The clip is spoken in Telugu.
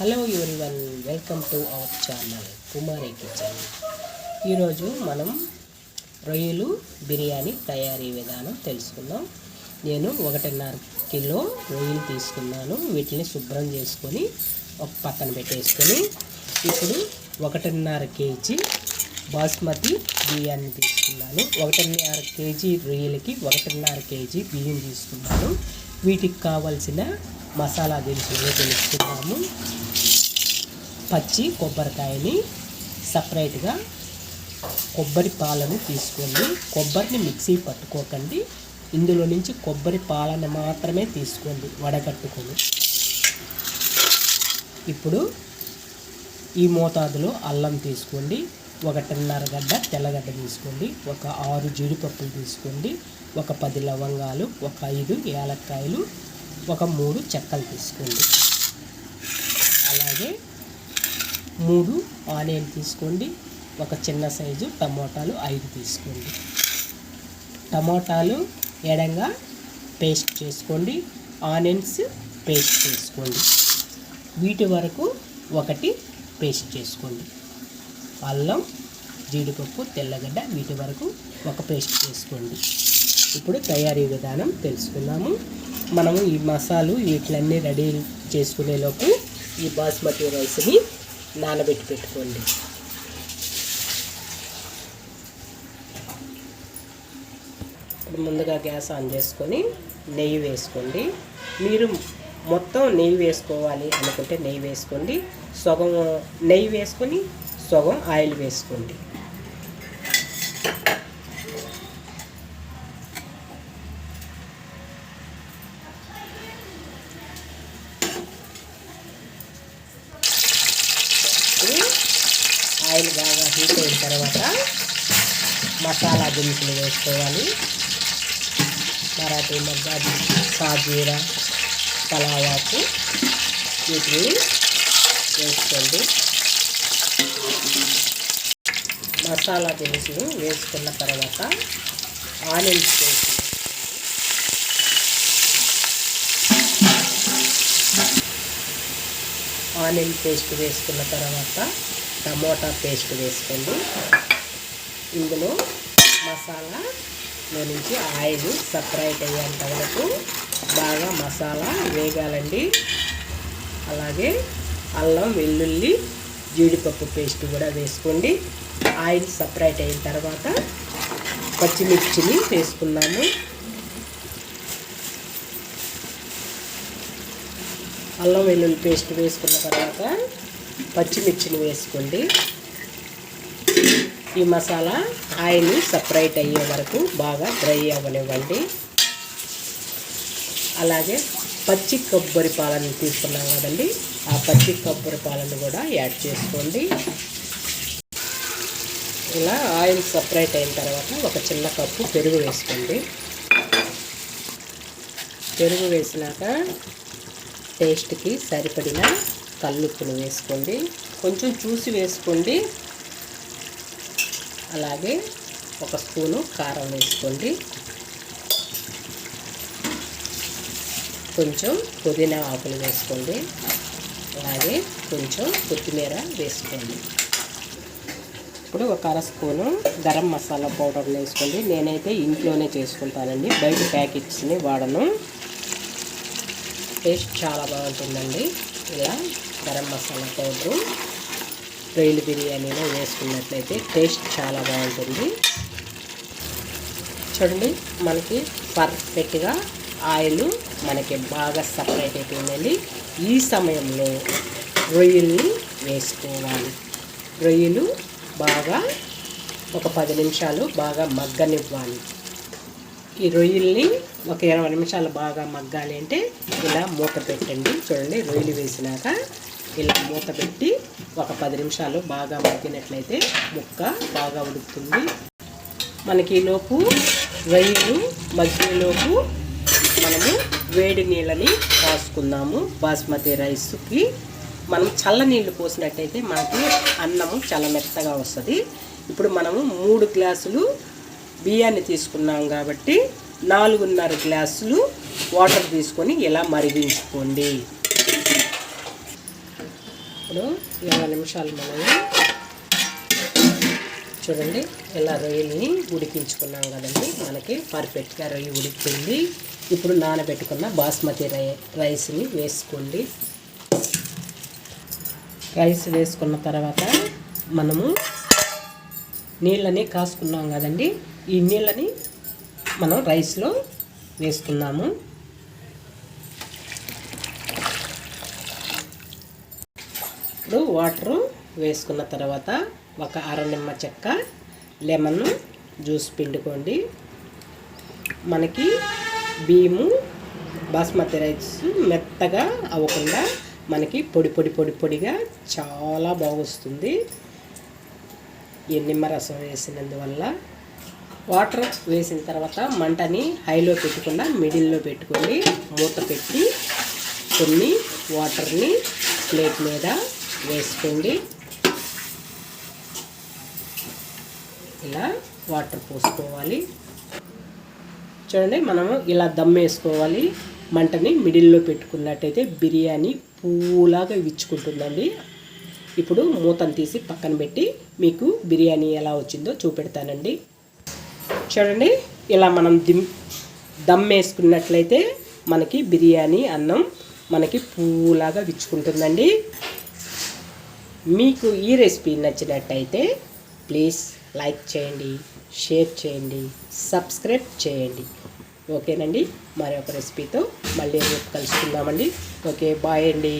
Hello one welcome to our channel Kumari Kitchen. ఈరోజు మనం రొయ్యలు బిర్యానీ తయారీ విధానం తెలుసుకుందాం. నేను ఒకటిన్నర కిలో రొయ్యలు తీసుకున్నాను. వీటిని శుభ్రం చేసుకొని ఒక పక్కన పెట్టేసుకొని ఇప్పుడు ఒకటిన్నర కేజీ బాస్మతి బియ్యాన్ని తీసుకున్నాను. ఒకటిన్నర కేజీ రొయ్యలకి ఒకటిన్నర కేజీ బియ్యం తీసుకున్నాను. వీటికి కావలసిన మసాలా దినుసులు తెలుసుకున్నాము పచ్చి కొబ్బరికాయని సపరేట్గా కొబ్బరి పాలను తీసుకోండి. కొబ్బరిని మిక్సీ పట్టుకోకండి. ఇందులో నుంచి కొబ్బరి పాలను మాత్రమే తీసుకోండి వడగట్టుకొని. ఇప్పుడు ఈ మోతాదులో అల్లం తీసుకోండి. ఒకటిన్నర గడ్డ తెల్లగడ్డ తీసుకోండి. ఒక ఆరు జీడిపప్పులు తీసుకోండి. ఒక పది లవంగాలు ఒక ఐదు యాలక్కాయలు ఒక మూడు చెక్కలు తీసుకోండి. అలాగే మూడు ఆనియన్ తీసుకోండి. ఒక చిన్న సైజు టమోటాలు ఐదు తీసుకోండి. టమోటాలు ఎడంగా పేస్ట్ చేసుకోండి. ఆనియన్స్ పేస్ట్ చేసుకోండి. వీటి వరకు ఒకటి పేస్ట్ చేసుకోండి. అల్లం జీడిపప్పు తెల్లగడ్డ వీటి వరకు ఒక పేస్ట్ చేసుకోండి. ఇప్పుడు తయారీ విధానం తెలుసుకుందాము. మనము ఈ మసాలు వీటిలన్నీ రెడీ చేసుకునేలోపు ఈ బాస్మతి రైస్ని నానబెట్టి పెట్టుకోండి. ఇప్పుడు ముందుగా గ్యాస్ ఆన్ చేసుకొని నెయ్యి వేసుకోండి. మీరు మొత్తం నెయ్యి వేసుకోవాలి అనుకుంటే నెయ్యి వేసుకోండి. సగం నెయ్యి వేసుకొని సగం ఆయిల్ వేసుకోండి ఆయిల్ బాగా హీట్ అయిన తర్వాత మసాలా దినుసులు వేసుకోవాలి. మరాఠీ మగ్గ సాజీర పలావాకు వీటిని వేసుకోండి. మసాలా దినుసులు వేసుకున్న తర్వాత ఆనియన్స్ వేసి ఆనియన్ పేస్ట్ వేసుకున్న తర్వాత టమోటా పేస్ట్ వేసుకోండి. ఇందులో మసాలాలో నుంచి ఆయిల్ సపరేట్ అయ్యేంత వరకు బాగా మసాలా వేగాలండి. అలాగే అల్లం వెల్లుల్లి జీడిపప్పు పేస్ట్ కూడా వేసుకోండి. ఆయిల్ సపరేట్ అయిన తర్వాత పచ్చిమిర్చిని వేసుకున్నాము అల్లం వెల్లుల్లి పేస్ట్ వేసుకున్న తర్వాత పచ్చిమిర్చిని వేసుకోండి. ఈ మసాలా ఆయిల్ సపరేట్ అయ్యే వరకు బాగా డ్రై అవ్వనివ్వండి. అలాగే పచ్చి కొబ్బరి పాలను తీసుకున్నాం కదండి ఆ పచ్చి కొబ్బరి పాలను కూడా యాడ్ చేసుకోండి. ఇలా ఆయిల్ సపరేట్ అయిన తర్వాత ఒక చిన్న కప్పు పెరుగు వేసుకోండి. పెరుగు వేసినాక టేస్ట్కి సరిపడిన కల్లుప్పును వేసుకోండి. కొంచెం చూసి వేసుకోండి. అలాగే ఒక స్పూను కారం వేసుకోండి. కొంచెం పుదీనా ఆకులు వేసుకోండి. అలాగే కొంచెం కొత్తిమీర వేసుకోండి. ఇప్పుడు ఒక అర స్పూను గరం మసాలా పౌడర్ వేసుకోండి. నేనైతే ఇంట్లోనే చేసుకుంటానండి. బయట ప్యాకెట్స్ని వాడను. టేస్ట్ చాలా బాగుంటుందండి. ఇలా గరం మసాలా పౌడరు. రొయ్యలు బిర్యానీలో వేసుకున్నట్లయితే టేస్ట్ చాలా బాగుంటుంది. చూడండి మనకి పర్ఫెక్ట్గా ఆయిల్ మనకి బాగా సపరేట్ అయిపోయిందండి. ఈ సమయంలో రొయ్యల్ని వేసుకోవాలి. రొయ్యలు బాగా ఒక పది నిమిషాలు బాగా మగ్గనివ్వాలి. ఈ రొయ్యల్ని ఒక ఇరవై నిమిషాలు బాగా మగ్గాలి అంటే ఇలా మూత పెట్టండి. చూడండి రొయ్యలు వేసినాక ఇలా మూత పెట్టి ఒక పది నిమిషాలు బాగా మగ్గినట్లయితే ముక్క బాగా ఉడుకుతుంది. మనకి ఈలోపు రొయ్యలు మగ్గేలోపు మనము వేడి నీళ్ళని కాసుకుందాము. బాస్మతి రైస్కి మనం చల్ల నీళ్ళు పోసినట్టయితే మనకి అన్నము చాలా మెత్తగా వస్తుంది. ఇప్పుడు మనము మూడు గ్లాసులు బియ్యాన్ని తీసుకున్నాం కాబట్టి నాలుగున్నర గ్లాసులు వాటర్ తీసుకొని ఇలా మరిగించుకోండి. ఇప్పుడు ఇరవై నిమిషాలు మనం చూడండి ఇలా రొయ్యల్ని ఉడికించుకున్నాం కదండి. మనకి పర్ఫెక్ట్గా రొయ్య ఉడికింది. ఇప్పుడు నానబెట్టుకున్న బాస్మతి రై రైస్ని వేసుకోండి. రైస్ వేసుకున్న తర్వాత మనము నీళ్ళని కాసుకున్నాం కదండి. ఈ నీళ్ళని మనం రైస్లో వేసుకున్నాము. ఇప్పుడు వాటరు వేసుకున్న తర్వాత ఒక అర నిమ్మ చెక్క లెమన్ జ్యూస్ పిండుకోండి. మనకి బియ్యము బాస్మతి రైస్ మెత్తగా అవ్వకుండా మనకి పొడి పొడి పొడి పొడిగా చాలా బాగొస్తుంది. ఈ నిమ్మరసం వేసినందువల్ల వాటర్ వేసిన తర్వాత మంటని హైలో పెట్టకుండా మిడిల్లో పెట్టుకొని మూత పెట్టి కొన్ని వాటర్ని ప్లేట్ మీద వేసుకోండి ఇలా వాటర్ పోసుకోవాలి. చూడండి మనము ఇలా దమ్ వేసుకోవాలి. మంటని మిడిల్లో పెట్టుకున్నట్టయితే బిర్యానీ పూలాగా విచ్చుకుంటుందండి ఇప్పుడు మూతను తీసి పక్కన పెట్టి మీకు బిర్యానీ ఎలా వచ్చిందో చూపెడతానండి. చూడండి ఇలా మనం దిమ్ దమ్ వేసుకున్నట్లయితే మనకి బిర్యానీ అన్నం మనకి పువ్వులాగా విచ్చుకుంటుందండి మీకు ఈ రెసిపీ నచ్చినట్టయితే ప్లీజ్ లైక్ చేయండి షేర్ చేయండి సబ్స్క్రైబ్ చేయండి. ఓకేనండి? మరొక రెసిపీతో మళ్ళీ రేపు కలుసుకుందామండి. ఓకే బాయ్ అండి.